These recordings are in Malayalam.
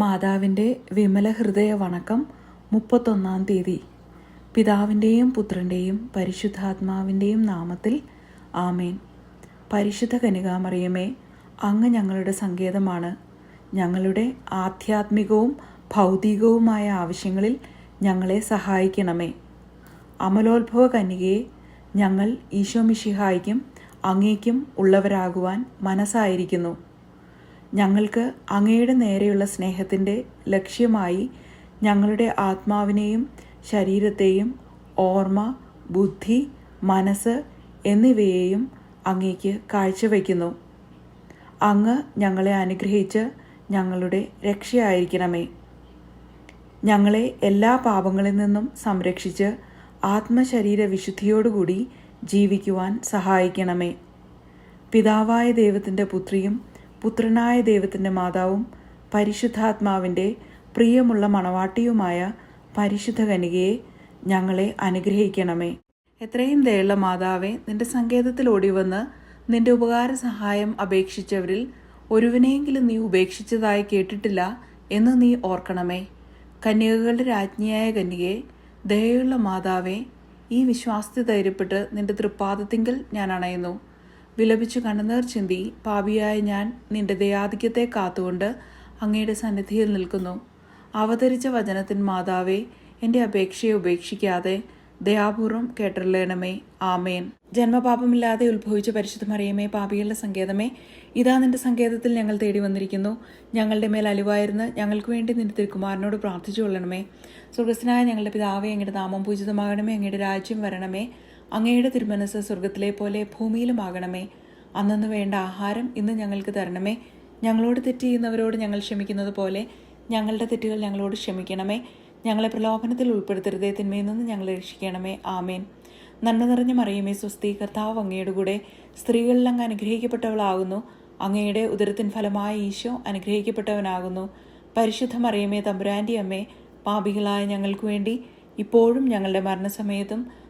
മാതാവിന്റെ വിമല ഹൃദയ വണക്കം മുപ്പത്തൊന്നാം തീയതി. പിതാവിന്റെയും പുത്രന്റെയും പരിശുദ്ധാത്മാവിന്റെയും നാമത്തിൽ ആമേൻ. പരിശുദ്ധ കനികാമറിയമേ അങ്ങ് ഞങ്ങളുടെ സങ്കേതമാണ്. ഞങ്ങളുടെ ആധ്യാത്മികവും ഭൗതികവുമായ ആവശ്യങ്ങളിൽ ഞങ്ങളെ സഹായിക്കണമേ. അമലോത്ഭവ കന്യകയെ ഞങ്ങൾ ഈശോമിഷിഹായിക്കും അങ്ങേക്കും ഉള്ളവരാകുവാൻ മനസ്സായിരിക്കുന്നു. ഞങ്ങൾക്ക് അങ്ങയുടെ നേരെയുള്ള സ്നേഹത്തിന്റെ ലക്ഷ്യമായി ഞങ്ങളുടെ ആത്മാവിനെയും ശരീരത്തെയും ഓർമ്മ ബുദ്ധി മനസ്സ് എന്നിവയെയും അങ്ങേക്ക് കാഴ്ചവെക്കുന്നു അങ്ങ് ഞങ്ങളെ അനുഗ്രഹിച്ച് ഞങ്ങളുടെ രക്ഷയായിരിക്കണമേ. ഞങ്ങളെ എല്ലാ പാപങ്ങളിൽ നിന്നും സംരക്ഷിച്ച് ആത്മശരീര വിശുദ്ധിയോടുകൂടി ജീവിക്കുവാൻ സഹായിക്കണമേ. പിതാവായ ദൈവത്തിന്റെ പുത്രിയും പുത്രനായ ദൈവത്തിന്റെ മാതാവും പരിശുദ്ധാത്മാവിന്റെ പ്രിയമുള്ള മണവാട്ടിയുമായ പരിശുദ്ധ കനികയെ ഞങ്ങളെ അനുഗ്രഹിക്കണമേ. എത്രയും ദയുള്ള മാതാവെ നിന്റെ സങ്കേതത്തിൽ ഓടിവന്ന് നിന്റെ ഉപകാര സഹായം അപേക്ഷിച്ചവരിൽ ഒരുവിനെയെങ്കിലും നീ ഉപേക്ഷിച്ചതായി കേട്ടിട്ടില്ല എന്ന് നീ ഓർക്കണമേ. കന്യകകളുടെ രാജ്ഞിയായ കന്യകയെ ദയയുള്ള മാതാവെ ഈ വിശ്വാസ്യത ധൈര്യപ്പെട്ട് നിന്റെ തൃപ്പാദത്തിങ്കിൽ ഞാൻ അണയുന്നു. വിലപിച്ചു കണ്ണുനീർ ചിന്തി പാപിയായ ഞാൻ നിന്റെ ദയാധിക്യത്തെ കാത്തുകൊണ്ട് അങ്ങയുടെ സന്നിധിയിൽ നിൽക്കുന്നു. അവതരിച്ച വചനത്തിൻ മാതാവേ എന്റെ അപേക്ഷയെ ഉപേക്ഷിക്കാതെ ദയാപൂർവം കേട്ടറിയണമേ. ആമേൻ. ജന്മപാപമില്ലാതെ ഉത്ഭവിച്ച പരിശുദ്ധ മറിയമേ പാപികളുടെ സങ്കേതമേ ഇതാ നിന്റെ സങ്കേതത്തിൽ ഞങ്ങൾ തേടി വന്നിരിക്കുന്നു. ഞങ്ങളുടെ മേൽ അലിവായിരുന്നു ഞങ്ങൾക്ക് വേണ്ടി നിന്റെ തിരുക്കുമാരനോട് പ്രാർത്ഥിച്ചു കൊള്ളണമേ സ്വർഗസ്നായ ഞങ്ങളുടെ പിതാവേ അങ്ങയുടെ നാമം പൂജിതമാകണമേ അങ്ങയുടെ രാജ്യം വരണമേ. അങ്ങയുടെ തിരുമനസ് സ്വർഗത്തിലെ പോലെ ഭൂമിയിലുമാകണമേ അന്നു വേണ്ട ആഹാരം ഇന്ന് ഞങ്ങൾക്ക് തരണമേ. ഞങ്ങളോട് തെറ്റ് ചെയ്യുന്നവരോട് ഞങ്ങൾ ക്ഷമിക്കുന്നത് പോലെ ഞങ്ങളുടെ തെറ്റുകൾ ഞങ്ങളോട് ക്ഷമിക്കണമേ. ഞങ്ങളെ പ്രലോഭനത്തിൽ ഉൾപ്പെടുത്തരുതേ തിന്മയിൽ നിന്ന് ഞങ്ങൾ രക്ഷിക്കണമേ. ആമേൻ. നന്മ നിറഞ്ഞ മറിയമേ സ്വസ്തി കർത്താവ് അങ്ങയുടെ കൂടെ സ്ത്രീകളിൽ അങ്ങ് അനുഗ്രഹിക്കപ്പെട്ടവളാകുന്നു. അങ്ങയുടെ ഉദരത്തിൻ ഫലമായ ഈശോ അനുഗ്രഹിക്കപ്പെട്ടവനാകുന്നു. പരിശുദ്ധ മറിയമേ തമ്പുരാന്റെ അമ്മേ പാപികളായ ഞങ്ങൾക്ക് വേണ്ടി ഇപ്പോഴും ഞങ്ങളുടെ മരണസമയത്തും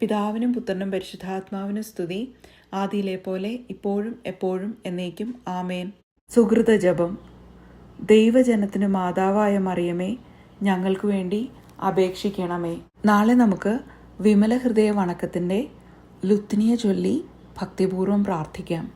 പിതാവിനും പുത്രനും പരിശുദ്ധാത്മാവിനും സ്തുതി. ആദിയിലെ പോലെ ഇപ്പോഴും എപ്പോഴും എന്നേക്കും. ആമേൻ. സുഹൃത ജപം. ദൈവജനത്തിന് മാതാവായ മറിയമേ ഞങ്ങൾക്ക് വേണ്ടി അപേക്ഷിക്കണമേ. നാളെ നമുക്ക് വിമല ഹൃദയ വണക്കത്തിന്റെ ലുത്തിനിയെ ചൊല്ലി ഭക്തിപൂർവം പ്രാർത്ഥിക്കാം.